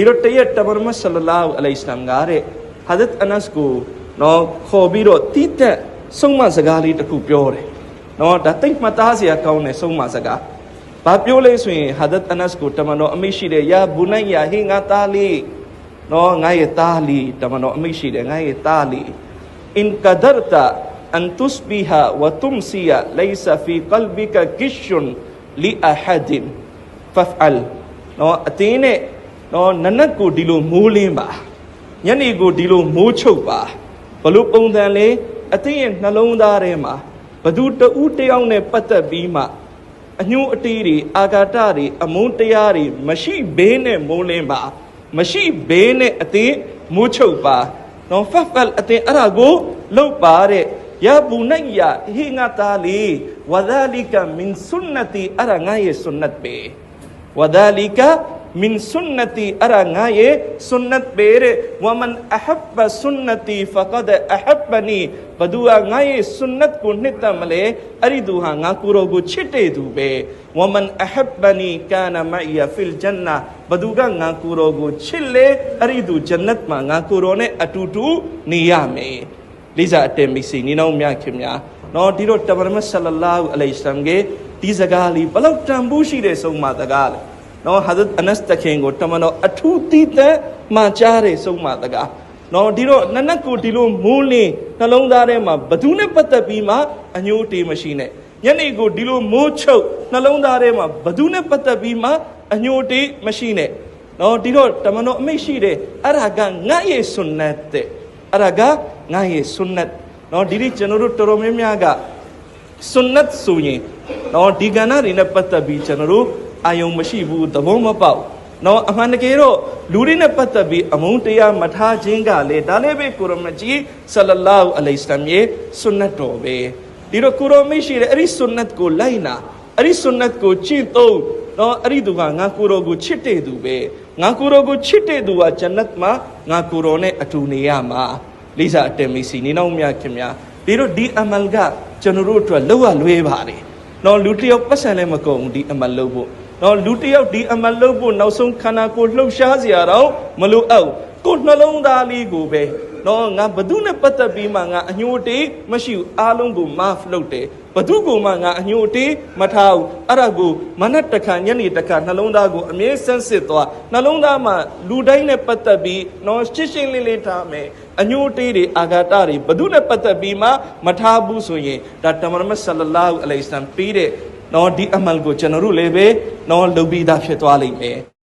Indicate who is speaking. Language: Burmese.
Speaker 1: ဒီတော့တရက်တမရမဆလလာအလိုင်စလမ်ကတဲ့ဟာဇတ်အနတ်ကိုနော်ခေါ်ပြီးတော့တိတက်ဆုံးမစကားလေးတစ်ခုပြောတယ်နော်ဒါတိတ်မှတ်သားစရာကောင်းတဲ့ဆုံးမစကားဘာပြောလဲဆိုရင်ဟာဒတ်အနတ်ကိုတမန်တော်အမိရှိတယ်ယာဘူနိုင်ယာဟေငါသားလေးနော်ငါရဲ့သားလေးတမန်တော်အမိရှိတယ်ငါရဲ့သားလေးအင်ကဒါရတာအန်တုစဘီဟာဝတုမ်စီယာလေဆာဖီကလ်ဘီကာဂစ်ရှွန်လီအဟဒင်ဖဖ်အလ်နော်အတင်းနဲ့ နော်နနက်ကိုဒီလိုမိုးလင်းပါညနေကိုဒီလိုမိုးချုပ်ပါဘလို့ပုံစံလဲအတင်းရဲ့နှလုံးသားထဲမှာဘသူတဦးတယောက်နဲ့ပတ်သက်ပြီးမှအညှိုးအတေးတွေအာဃာတတွေအမုန်းတရားတွေမရှိဘေးနဲ့မိုးလင်းပါ မရှိဘေးနဲ့အတင်းမိုးချုပ်ပါနော်ဖတ်ဖတ်အတင်းအဲ့ဒါကိုလုတ်ပါတဲ့ယာဘူနိုင်ယာဟိငါတာလီဝဒါလီကမင်ဆွနတီအဲ့ဒါ မင်ဆွန်နတီအရာငါရဲ့ဆွန်နတ်ပေရဝမန်အဟဘ်ဘဆွန်နတီဖကဒအဟဘ်ဘနီဘသူဟာငါရဲ့ဆွန်နတ်ကိုနှစ်သက်မလဲအဲ့ဒီသူဟာငါကိုယ်တော်ကိုချစ်တဲ့သူပဲဝမန်အဟဘ်ဘနီကာနမအိယဖီလ်ဂျန်နာဘသူကငါကိုယ်တော်ကိုချစ်လေအဲ့ဒီသူဂျန်နတ်မှာငါကိုယ်တော်နဲ့အတူတူနေရမယ်လေးစားအတဲမီစီနီနောင်မြခင်များနော်ဒီတော့တမန်တော်ဆလလာဟူအလိုင်ဆမ်ကေဒီစကားလေးဘလောက်တန်ဖိုးရှိတဲ့ဆုံးမစကားလဲ နော်ဟာဇတ်အနက်တခင်ကိုတမန်တော်အထူးသီးသန့်မှကြားတယ်ဆုံးမတကားနော်ဒီတော့နနက်ကိုဒီလိုမိုးလင်းနှလုံးသားထဲမှာဘသူနဲ့ပတ်သက်ပြီးမှအညိုတေမရှိနဲ့ညနေကိုဒီလိုမိုးချုပ်နှလုံးသားထဲမှာဘသူနဲ့ပတ်သက်ပြီးမှအညိုတေမရှိနဲ့နော်ဒီတော့တမန်တော်အမိတ်ရှိတယ်အဲ့ဒါကငါ့ရဲ့ဆွန်နတ်တဲ့အဲ့ဒါကငါ့ရဲ့ဆွန်နတ်နော်ဒီဒီကျွန်တော်တို့တော်တော်များများကဆွန်နတ်ဆိုရင်နော်ဒီကဏ္ဍတွေနဲ့ပတ်သက်ပြီးကျွန်တော်တို့ အာယုံမရှိဘူးသဘောမပေါက်နော်အမှန်တကယ်တော့လူတွေနဲ့ပတ်သက်ပြီးအမုန်းတရားမထားခြင်းကလေဒါလည်းပဲကုရမကြီးဆလလာဟူအလိုင်စလမ်ရဲ့ဆွန်နတ်တော်ပဲဒီတော့ကုရမရှိတဲ့အဲ့ဒီဆွန်နတ်ကိုလိုက်နာအဲ့ဒီဆွန်နတ်ကိုကျင့်သုံးနော်အဲ့ဒီသူကငါကိုရောကိုချစ်တဲ့သူပဲငါကိုရောကိုချစ်တဲ့သူကဂျန်နတ်မှာငါကိုရောနဲ့အတူနေရမှာလိစာအတမီစီနေနောက်မြခင်များဒီတော့ဒီအမလ်ကကျွန်တော်တို့အတွက်လောက်ရလွဲပါတယ်နော်လူတယောက်ပတ်စံလည်းမကုန်ဘူးဒီအမလ်လို့ဖို့ နော်လူတစ်ယောက်ဒီအမလ်လုပ်ဖို့နောက်ဆုံးခန္ဓာကိုယ်လှုပ်ရှားစရာတော့မလိုအပ်ဘူးကိုယ်နှလုံးသားလေးကိုပဲနော်ငါဘသူနဲ့ပတ်သက်ပြီးမှငါအညိုတေးမရှိဘူးအားလုံးကို mark လုပ်တယ်ဘသူကိုမှငါအညိုတေးမထားဘူးအဲ့ဒါကိုမနက်တစ်ခါညနေတစ်ခါနှလုံးသားကိုအမြဲဆန်းစစ်သွားနှလုံးသားမှာလူတိုင်းနဲ့ပတ်သက်ပြီးနော်ရှင်းရှင်းလင်းလင်းထားမယ်အညိုတေးတွေအာဃာတတွေဘသူနဲ့ပတ်သက်ပြီးမှမထားဘူးဆိုရင်ဒါတမန်မတ်ဆလလာဟူအလိုင်စလမ်ပြီးတဲ့ နော်ဒီအမလ်ကိုကျွန်တော်တို့လည်းပဲနော်လုပ်ပြီးသားဖြစ်သွားလိမ့်မယ်